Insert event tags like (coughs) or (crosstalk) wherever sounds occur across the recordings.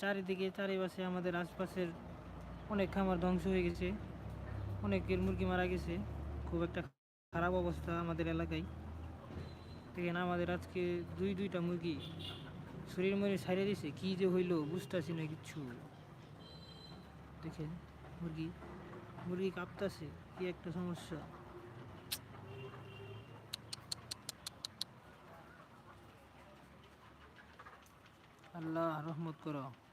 চারিদিকে, চারিপাশে আমাদের আশপাশের অনেক খামার ধ্বংস হয়ে গেছে। অনেকের মুরগি মারা গেছে। খুব একটা খারাপ অবস্থা আমাদের এলাকায়। দেখেন আমাদের আজকে দুই, দুইটা মুরগি শরীর মরে ছাড়িয়ে দিছে। কী যে হইল বুঝতেছি না কিচ্ছু। দেখেন মুরগি মুরগি কাঁপতাছে, কি একটা সমস্যা। আল্লাহ রহমত করো।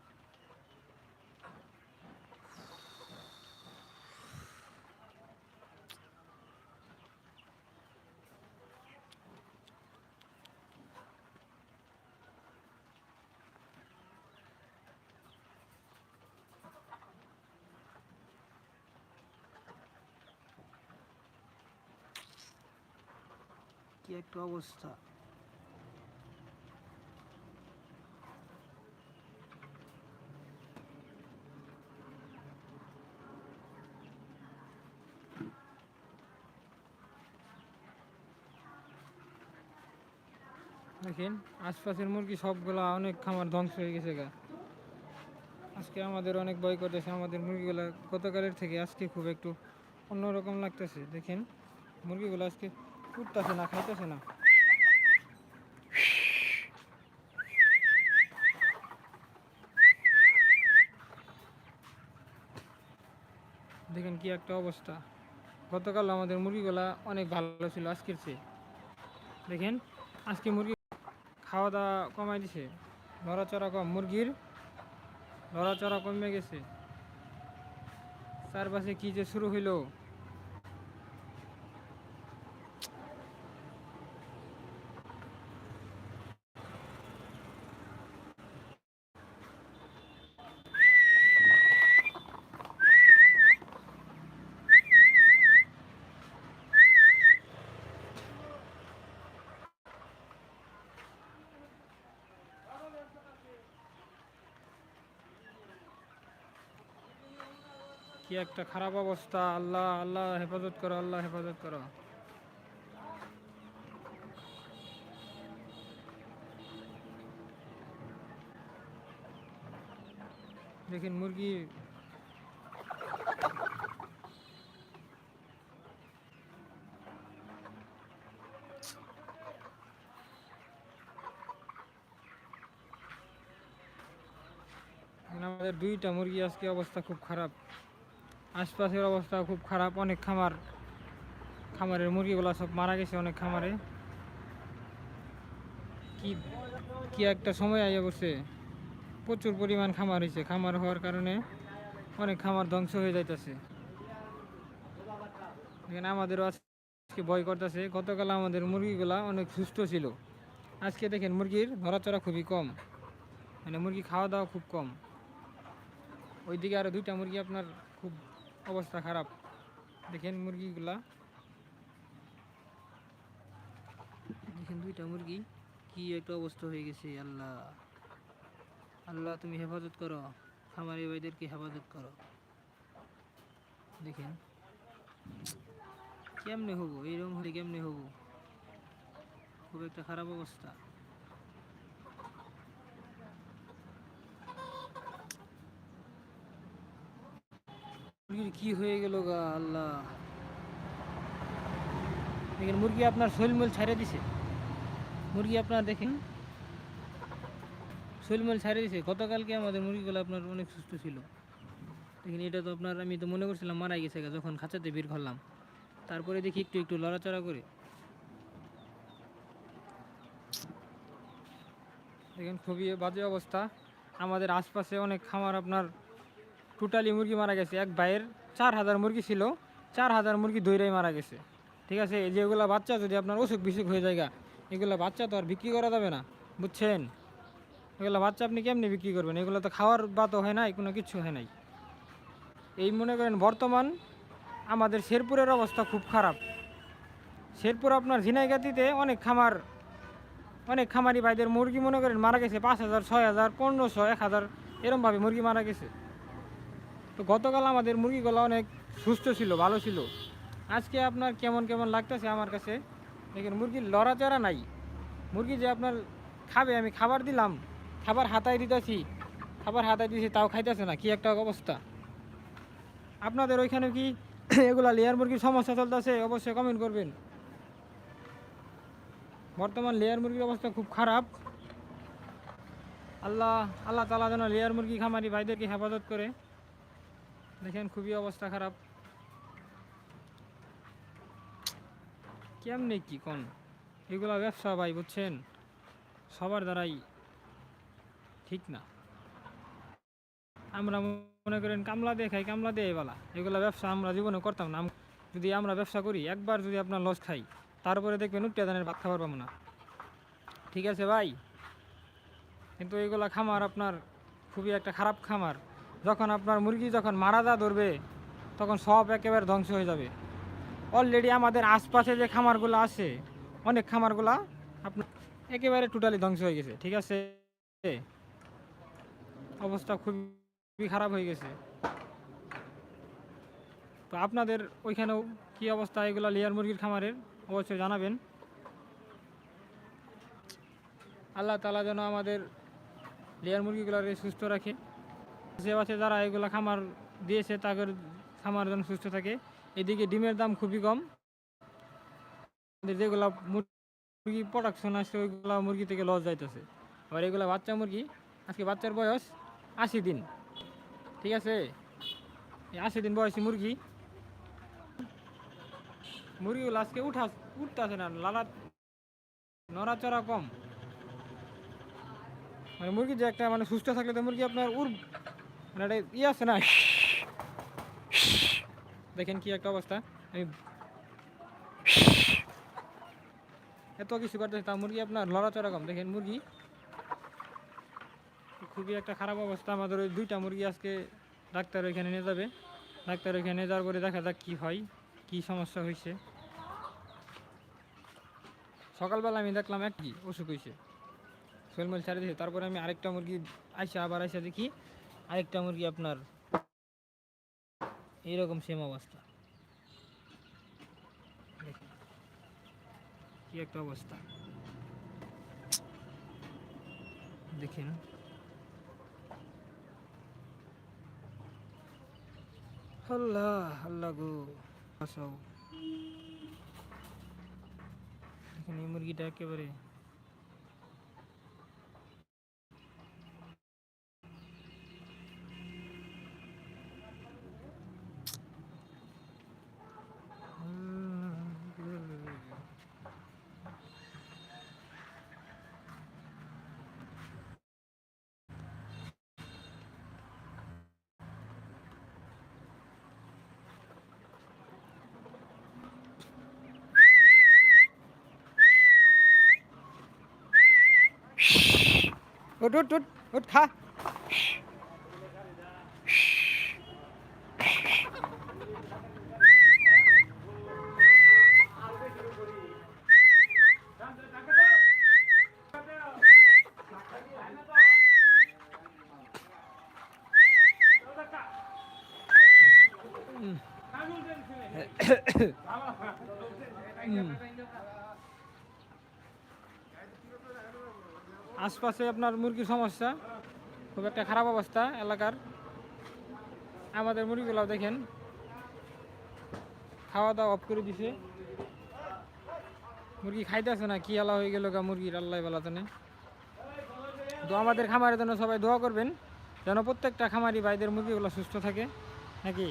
একটা অবস্থা। দেখেন, আশপাশের মুরগি সবগুলা অনেক খামার ধ্বংস হয়ে গেছে গা। আজকে আমাদের অনেক ভয় করতেছে, আমাদের মুরগিগুলা গতকালের থেকে আজকে খুব একটু অন্যরকম লাগতেছে। দেখেন, মুরগিগুলো আজকে উঠতেছে না, খাইতেছে না। দেখেন কি একটা অবস্থা। গতকাল আমাদের মুরগিগুলা অনেক ভালো ছিল আজকের চেয়ে। দেখেন, আজকে মুরগি খাওয়া দাওয়া কমাই দিছে। নড়াচড়া কম, মুরগির নড়াচড়া কমে গেছে। চারপাশে কি যে শুরু হইল কি একটা খারাপ অবস্থা? আল্লাহ আল্লাহ, হেফাজত করো, আল্লাহ, হেফাজত করো। দেখেন মুরগি আমাদের দুইটা মুরগি আজকে অবস্থা খুব খারাপ। আশপাশের অবস্থা খুব খারাপ। অনেক খামার, খামারের মুরগিগুলো সব মারা গেছে অনেক খামারে। কি কি একটা সময় আইয়া বসে প্রচুর পরিমাণ খামার হয়েছে খামার হওয়ার কারণে অনেক খামার ধ্বংস হয়ে যাইতেছে। এখানে আমাদেরও আজকে ভয় করতেছে। গতকাল আমাদের মুরগিগুলা অনেক সুস্থ ছিল। আজকে দেখেন মুরগির নড়াচড়া খুবই কম। মানে মুরগি খাওয়া দাওয়া খুব কম। ওইদিকে আরও দুইটা মুরগি আপনার খুব অবস্থা খারাপ। দেখেন মুরগিগুলা। দেখেন দুইটা মুরগি, কি একটা অবস্থা হয়ে গেছে, আল্লাহ। আল্লাহ, তুমি হেফাজত করো। খামারি ভাইদেরকে হেফাজত করো। দেখেন। কেমনে হব? এইরকম হলে কেমনে হব? খুব একটা খারাপ অবস্থা। কি হয়ে গেল গা আল্লাহ? দেখেন মুরগি আপনার শৈলমল ছাড়ে দিছে। মুরগি আপনার দেখেন। শৈলমল ছাড়ে দিছে। গতকালকে আমাদের মুরগিগুলো আপনার অনেক সুস্থ ছিল। দেখেন এটা তো আপনার আমি তো মনে করছিলাম মারা গেছে গা যখন খাঁচাতে বের করলাম। তারপরে দেখি একটু একটু লড়াচড়া করে। দেখেন খুবই বাজে অবস্থা। আমাদের আশপাশে অনেক খামার আপনার টোটালি মুরগি মারা গেছে। এক ভাইয়ের চার হাজার মুরগি ছিল, চার হাজার মুরগি দৈরাই মারা গেছে। ঠিক আছে? এই যেগুলো বাচ্চা যদি আপনার অসুখ বিসুখ হয়ে যায় এগুলো বাচ্চা তো আর বিক্রি করা যাবে না, বুঝছেন? এগুলো বাচ্চা আপনি কেমনি বিক্রি করবেন? এগুলো তো খাওয়ার বাতও হয় নাই, কোনো কিছু হয় নাই। এই মনে করেন বর্তমান আমাদের শেরপুরের অবস্থা খুব খারাপ। শেরপুর আপনার ঝিনাইগাতিতে অনেক খামার, অনেক খামারি ভাইদের মুরগি মনে করেন মারা গেছে পাঁচ হাজার, ছয় হাজার, পনেরোশো, এক হাজার, এরমভাবে মুরগি মারা গেছে। তো গতকাল আমাদের মুরগিগুলো অনেক সুস্থ ছিল, ভালো ছিল। আজকে আপনার কেমন কেমন লাগতেছে আমার কাছে? দেখেন, মুরগির লড়াচড়া নাই। মুরগি যে আপনার খাবে, আমি খাবার দিলাম, খাবার হাতায় দিতেছি, খাবার হাতায় দিয়েছি তাও খাইতেছে না, কি একটা অবস্থা। আপনাদের ওইখানে কি (coughs) এগুলা লেয়ার মুরগির সমস্যা চলতেছে? অবশ্যই কমেন্ট করবেন। বর্তমান লেয়ার মুরগির অবস্থা খুব খারাপ। আল্লাহ আল্লাহ তালা যেন লেয়ার মুরগি খামারি ভাইদেরকে হেফাজত করে। দেখেন খুবই অবস্থা খারাপ। কেমনে কি কোন? এগুলা ব্যবসা ভাই, বুঝছেন? সবার দ্বারাই ঠিক না। আমরা মনে করেন কামলা দিয়ে খাই, কামলা দিয়ে বলা। এগুলা ব্যবসা আমরা জীবনে করতাম না। যদি আমরা ব্যবসা করি, একবার যদি আপনার লস খাই, তারপরে দেখবেন উঠতে দানের ভাত খাবার পাবো না। ঠিক আছে ভাই? কিন্তু এগুলা খামার আপনার খুবই একটা খারাপ খামার। যখন আপনার মুরগি যখন মারা যা ধরবে, তখন সব একেবারে ধ্বংস হয়ে যাবে। অলরেডি আমাদের আশপাশে যে খামারগুলো আছে, অনেক খামারগুলা আপনার একেবারে টোটালি ধ্বংস হয়ে গেছে, ঠিক আছে? অবস্থা খুবই খারাপ হয়ে গেছে। তো আপনাদের ওইখানেও কি অবস্থা? এগুলো লেয়ার মুরগির খামারের অবশ্যই জানাবেন। আল্লাহ তালা যেন আমাদের লেয়ার মুরগিগুলোর সুস্থ রাখে। যে আছে যারা এগুলো খামার দিয়েছে, তাদের খামার যেন সুস্থ থাকে। এদিকে ডিমের দাম খুবই কম। যেগুলো মুরগি প্রোডাকশন আসছে, ওইগুলো মুরগি থেকে লস যাইতেছে। আবার এগুলো বাচ্চা মুরগি, আজকে বাচ্চার বয়স আশি দিন। ঠিক আছে? আশি দিন বয়সী মুরগি। মুরগিগুলো আজকে উঠা, উঠতেছে না। লালা, নড়াচড়া কম। মানে মুরগি যে একটা মানে সুস্থ থাকলে তো মুরগি আপনার উর মানে একটা আছে না দেখেন কি একটা অবস্থা, আমি এত কিছু করতেছে, তা মুরগি আপনার লড়াচড়া কম। দেখেন মুরগি, খুবই একটা খারাপ অবস্থা। আমাদের ওই দুইটা মুরগি আজকে ডাক্তার ওইখানে নিয়ে যাবে। ডাক্তার ওইখানে যাওয়ার পরে দেখা যাক কী হয়, কী সমস্যা হয়েছে সকালবেলা আমি দেখলাম এক কি অসুখ হয়েছে শোলমল ছাড়ে দিয়েছে তারপরে আমি আরেকটা মুরগি আইসা আবার আইসা দেখি আরেকটা মুরগি আপনার, এইরকম সেম অবস্থা। কি একটা অবস্থা। দেখেন আল্লাহ আল্লাহ গো বাঁচাও দেখেন, এই মুরগিটা একেবারে উঠ উঠ উঠ উঠ খা। আশপাশে আপনার মুরগির সমস্যা, খুব একটা খারাপ অবস্থা এলাকার। আমাদের মুরগিগুলো দেখেন খাওয়া দাওয়া অফ করে দিছে। মুরগি খাইতে খাইতেছে না, কি আলা হয়ে গেল গা মুরগির, আল্লাহ বেলাতে তো আমাদের খামারের জন্য সবাই দোয়া করবেন, যেন প্রত্যেকটা খামারি ভাইদের মুরগিগুলো সুস্থ থাকে, নাকি?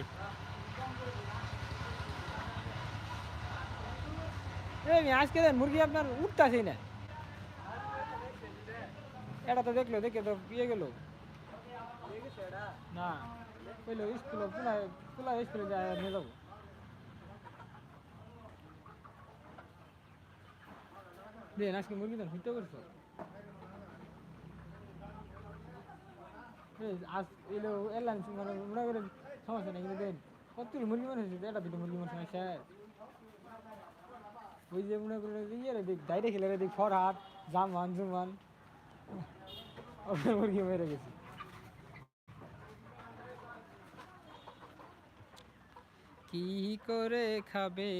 আজকে দেন, মুরগি আপনার উঠতে উঠতেছেই না। এটা তো দেখল, দেখে তো ইয়ে গেল। না, কইলো স্কুল পুলা পুলা স্কুলে নিয়ে যাব। দেন আজকে মুরগি দেন হইতে করছ? আজ এলো, এলাম মানে মনে করেন সমস্যা নেই, কিন্তু দেন কতগুলো মুরগি মনে হয়েছে, এটা দুটো মুরগি মনে হয়েছে। ওই যে মনে করেন ইয়ে দেখ ডাইরে খেলে দেখ ফরহাট জামান, জুমান। আপনার মুরগি মেরে গেছে কি করে খাবে?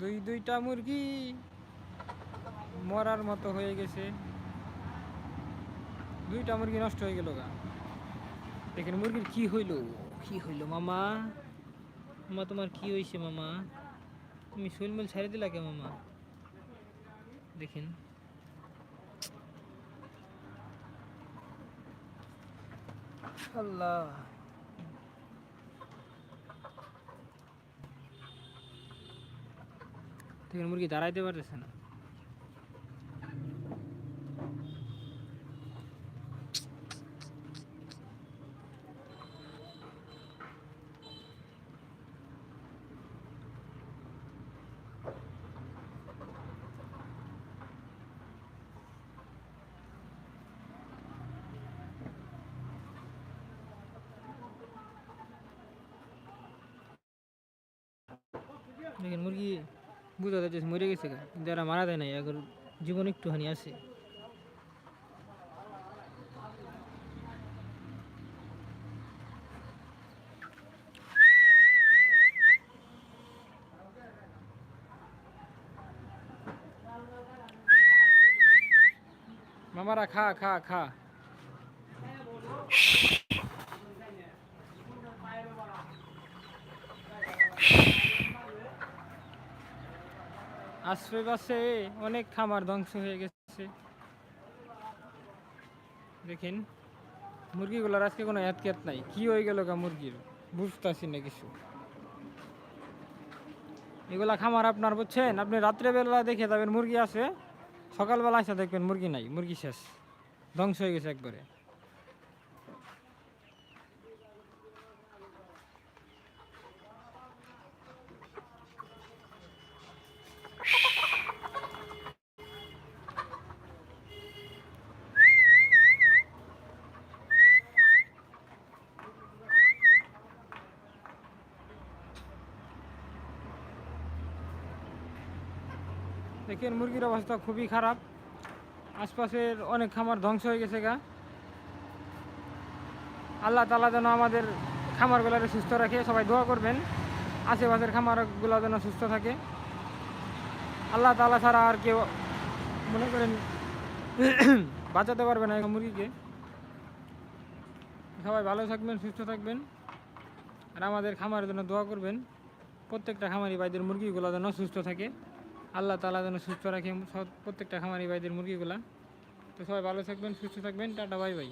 দুই দুইটা মুরগি মরার মতো হয়ে গেছে। দুইটা মুরগি নষ্ট হয়ে গেল গা। দেখেন মুরগির কি হইল? কি হইল, মামা? মামা, তোমার কি হয়েছে মামা? তুমি শৈলমূল ছাড়ি দিলা কে মামা? দেখেন। আল্লাহ। দেখেন মুরগি দাঁড়াইতে পারতেছে না। দেখেন মুরগি বুঝা যাচ্ছে মরে গেছে গা কিন্তু এরা মারা যায় নাই এখন জীবন একটুখানি আছে মামারা খা খা খা আশেপাশে অনেক খামার ধ্বংস হয়ে গেছে। দেখেন, মুরগিগুলোর আজকে কোনো এতকেত নাই। কি হয়ে গেল গা মুরগির? বুঝতেছি না কিছু। এগুলা খামার আপনার বুঝছেন? আপনি রাত্রেবেলা দেখে যাবেন মুরগি আছে, সকালবেলা এসে দেখবেন মুরগি নাই, মুরগি শেষ। ধ্বংস হয়ে গেছে একবারে। দেখেন মুরগির অবস্থা খুবই খারাপ। আশপাশের অনেক খামার ধ্বংস হয়ে গেছে গা। আল্লাহ তালা যেন আমাদের খামারগুলোকে সুস্থ রাখে, সবাই দোয়া করবেন। আশেপাশের খামারগুলো যেন সুস্থ থাকে। আল্লাহ তালা ছাড়া আর কেউ মনে করেন (coughs) বাঁচাতে পারবে না মুরগিকে। সবাই ভালো থাকবেন, সুস্থ থাকবেন। আর আমাদের খামারের জন্য দোয়া করবেন। প্রত্যেকটা খামারি ভাইদের মুরগিগুলো যেন সুস্থ থাকে। আল্লাহ তালা যেন সুস্থ রাখে প্রত্যেকটা খামারি ভাইদের মুরগিগুলা। তো সবাই ভালো থাকবেন, সুস্থ থাকবেন, টাটা, বাই বাই।